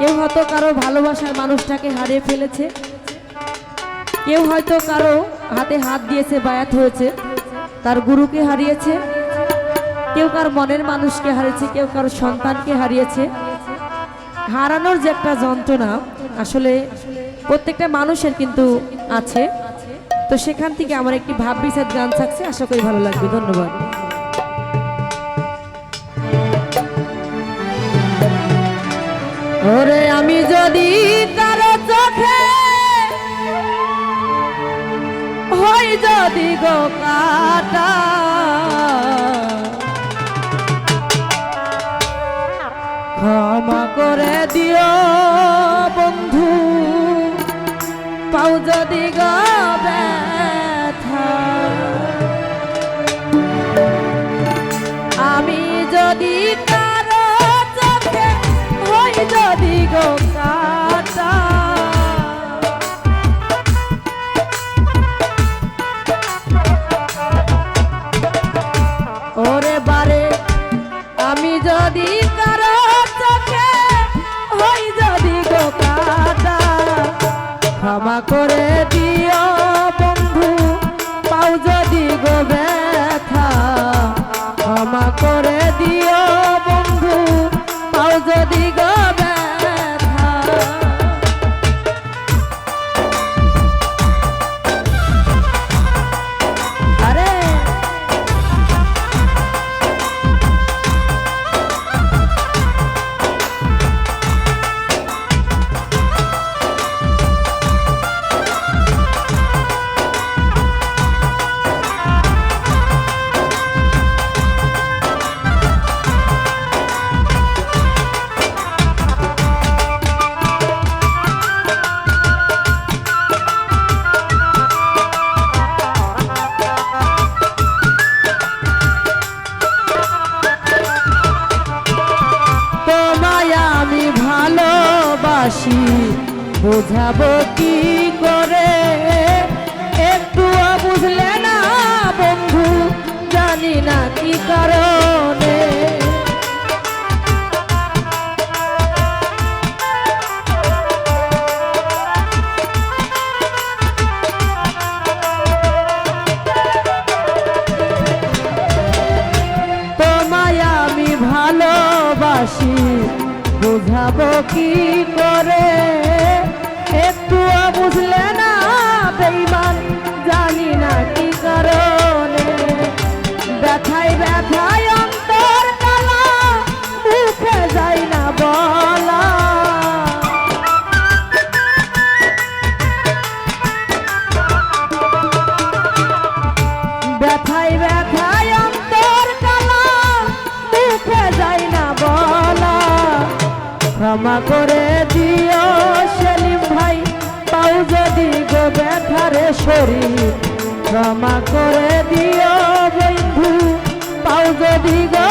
কেউ হয়তো কারও ভালোবাসার মানুষটাকে হারিয়ে ফেলেছে। কেউ হয়তো কারও হাতে হাত দিয়েছে বায়াত হয়েছে, তার গুরুকে হারিয়েছে, কেউ কার মনের মানুষকে হারিয়েছে, কেউ কারও সন্তানকে হারিয়েছে। হারানোর যে একটা যন্ত্রণা আসলে প্রত্যেকটা মানুষের কিন্তু আছে। তো সেখান থেকে আমার একটি ভাব বিসাদ গান থাকছে, আশা করি ভালো লাগবে। ধন্যবাদ। ওরে আমি যদি কারও চোখে হই যদি গো কাটা। ক্ষমা করে দিও বন্ধু, পাও যদি গো ক্ষমা করে দিও। ভালোবাসি বোঝাবো কি করে? একটু বুঝলে না বন্ধু, জানি না কি কারণে। তোমায় আমি ভালোবাসি বুঝাবো কি করে? একটু বুঝলে না শরীর ক্ষমা করে দিও বন্ধু পাও যদি গো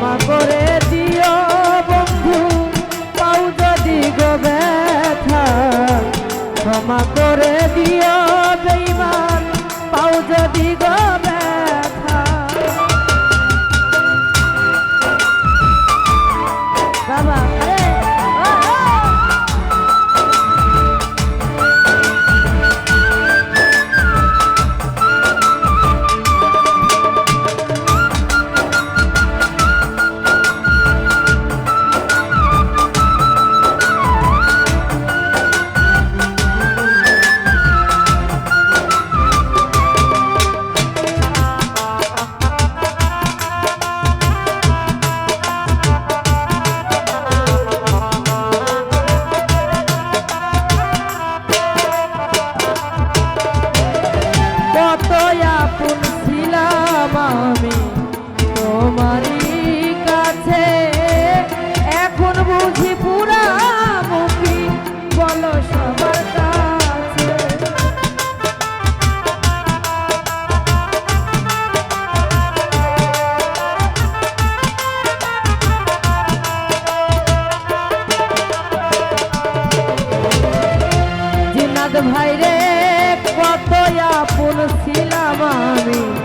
my boy. জিনাদ ভাই রে কত আপন ছিলাম আমি।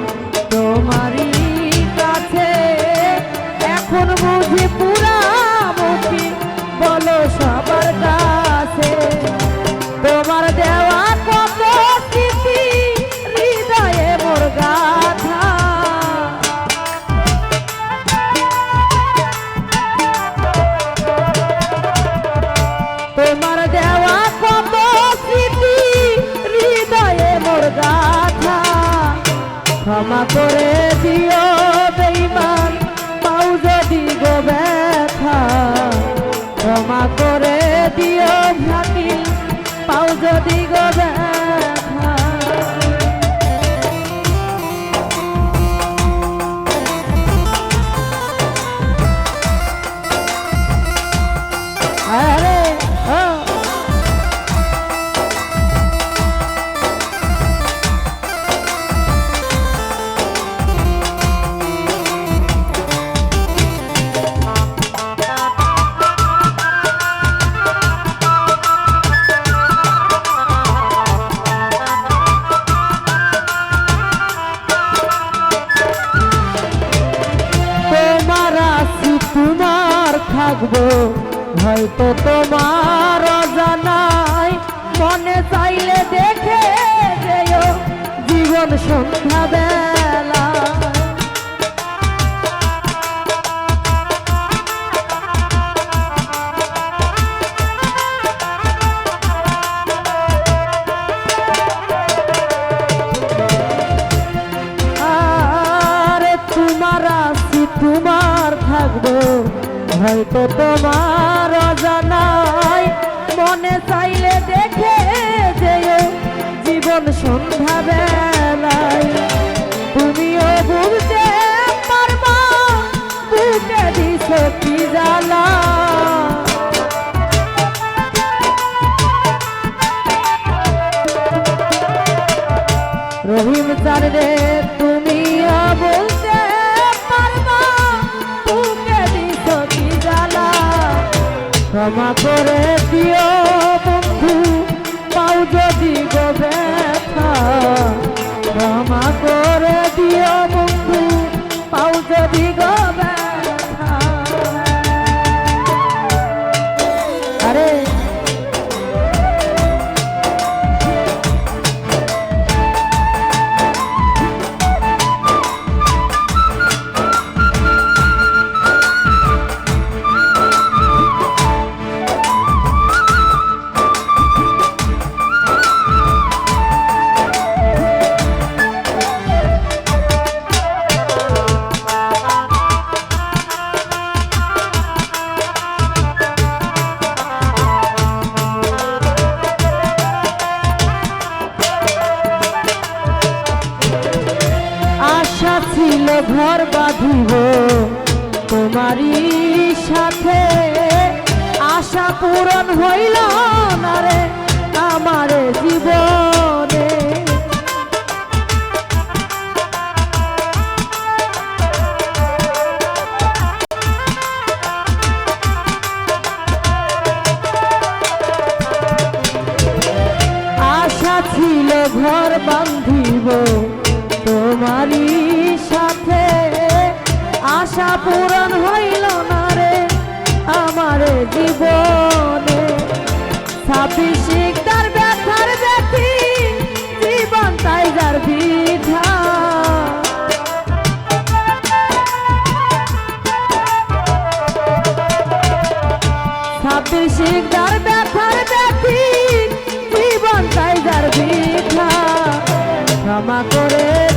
যদি গো জীবন সন্ধ্যা বেলায়। তুমিও বুঝতে পারবা, বুকে দিছ কি জ্বালা। রহিম রে তুমি বলতে পারবা, বুকে দিছ কি জ্বালা। ক্ষমা করে দিও। গো ব্যথা ক্ষমা করে ঘর বাঁধিব। তোমারই সাথে আশা পূরণ হইল না রে আমার জীবনে? আশা ছিল ঘর বান্ধিব পূরণ হইল না রে আমার জীবনে। ছাব্বিশ তার ব্যথার ব্যথি, জীবন তাই যার বিধা। ছাব্বিশ তার ব্যথার ব্যথি, জীবন তাই যার বিধা। ক্ষমা করে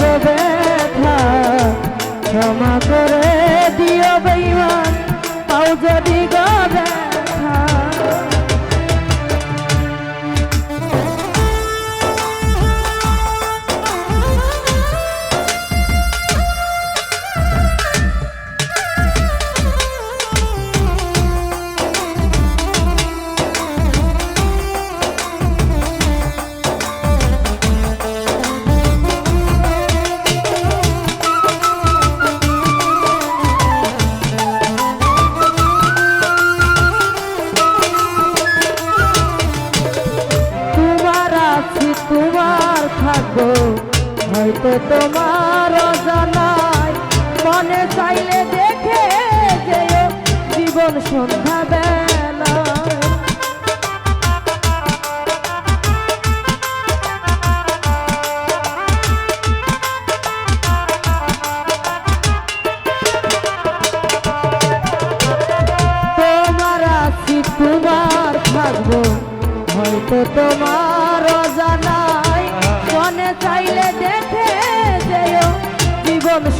গো ব্যথা ক্ষমা করে দিও বেইমান পাও যদি গো তো তোমার জানাই মনে চাইলে দেখে যেও জীবন সন্ধ্যা তোমার আছি, তোমার থাকব। হয়তো তোমার